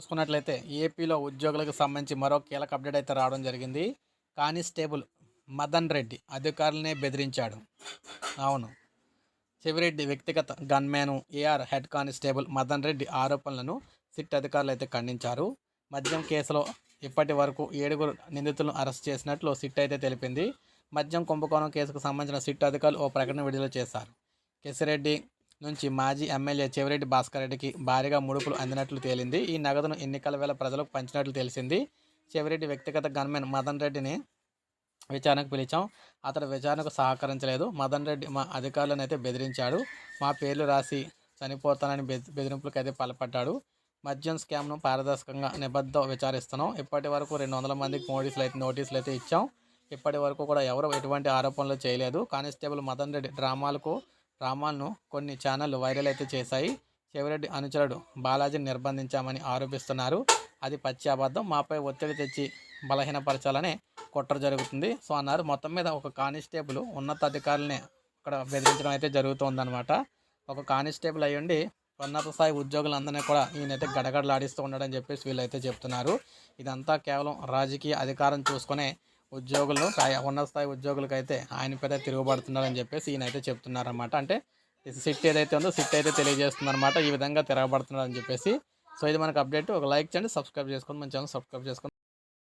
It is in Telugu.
చూసుకున్నట్లయితే ఏపీలో ఉద్యోగులకు సంబంధించి మరో కీలక అప్డేట్ అయితే రావడం జరిగింది. కానిస్టేబుల్ మదన్ రెడ్డి అధికారులనే బెదిరించాడు. అవును. చెవిరెడ్డి వ్యక్తిగత gunman AR head constable Madan Reddy ఆరోపణలను సిట్ అధికారులు అయితే ఖండించారు. మద్యం కేసులో ఇప్పటి వరకు ఏడుగురు నిందితులను అరెస్ట్ చేసినట్లు సిట్ అయితే తెలిపింది. మద్యం కుంభకోణం కేసుకు సంబంధించిన సిట్ అధికారులు ఓ ప్రకటన విడుదల చేశారు. కెసిరెడ్డి నుంచి మాజీ ఎమ్మెల్యే చెవిరెడ్డి భాస్కర్ రెడ్డికి భారీగా ముడుపులు అందినట్లు తేలింది. ఈ నగదును ఎన్నికల వేళ ప్రజలకు పంచినట్లు తెలిసింది. చెవిరెడ్డి వ్యక్తిగత గన్మెన్ మదన్ రెడ్డిని విచారణకు పిలిచాం. అతడు విచారణకు సహకరించలేదు. మదన్ రెడ్డి మా అధికారులను అయితే బెదిరించాడు. మా పేర్లు రాసి చనిపోతానని బెదిరింపులకు అయితే పాల్పడ్డాడు. మద్యం స్కామ్ను పారదర్శకంగా నిబద్ధ విచారిస్తున్నాం. ఇప్పటి వరకు రెండు వందల మందికి నోటీసులు అయితే నోటీసులు అయితే ఇచ్చాం. ఇప్పటి వరకు కూడా ఎవరు ఎటువంటి ఆరోపణలు చేయలేదు. కానిస్టేబుల్ మదన్ రెడ్డి డ్రామాలకు డ్రామాలను కొన్ని ఛానళ్ళు వైరల్ అయితే చేశాయి. చెవిరెడ్డి అనుచరుడు బాలాజీని నిర్బంధించామని ఆరోపిస్తున్నారు. అది పచ్చి అబద్ధం. మాపై ఒత్తిడి తెచ్చి బలహీనపరచాలనే కుట్ర జరుగుతుంది. సో అన్నారు మొత్తం మీద ఒక కానిస్టేబుల్ ఉన్నతాధికారులని అక్కడ బెదిరించడం అయితే జరుగుతుందన్నమాట. ఒక కానిస్టేబుల్ అయ్యుండి ఉన్నత స్థాయి ఉద్యోగులందరినీ కూడా ఈయనైతే గడగడలాడిస్తూ ఉన్నాడని చెప్పేసి వీళ్ళైతే చెప్తున్నారు. ఇదంతా కేవలం రాజకీయ అధికారం చూసుకునే ఉద్యోగులు ఉన్నత స్థాయి ఉద్యోగులకైతే అయితే ఆయన పేద తిరుగుబడుతున్నారని చెప్పేసి ఈయన అయితే చెప్తున్నారన్నమాట. అంటే సిట్ ఏదైతే ఉందో సిట్ అయితే తెలియజేస్తుందన్నమాట. ఈ విధంగా తిరగబడుతున్నారని చెప్పేసి. సో ఇది మనకు అప్డేట్. ఒక లైక్ చేయండి సబ్స్క్రైబ్ చేసుకోండి మన ఛానల్ సబ్స్క్రైబ్ చేసుకోండి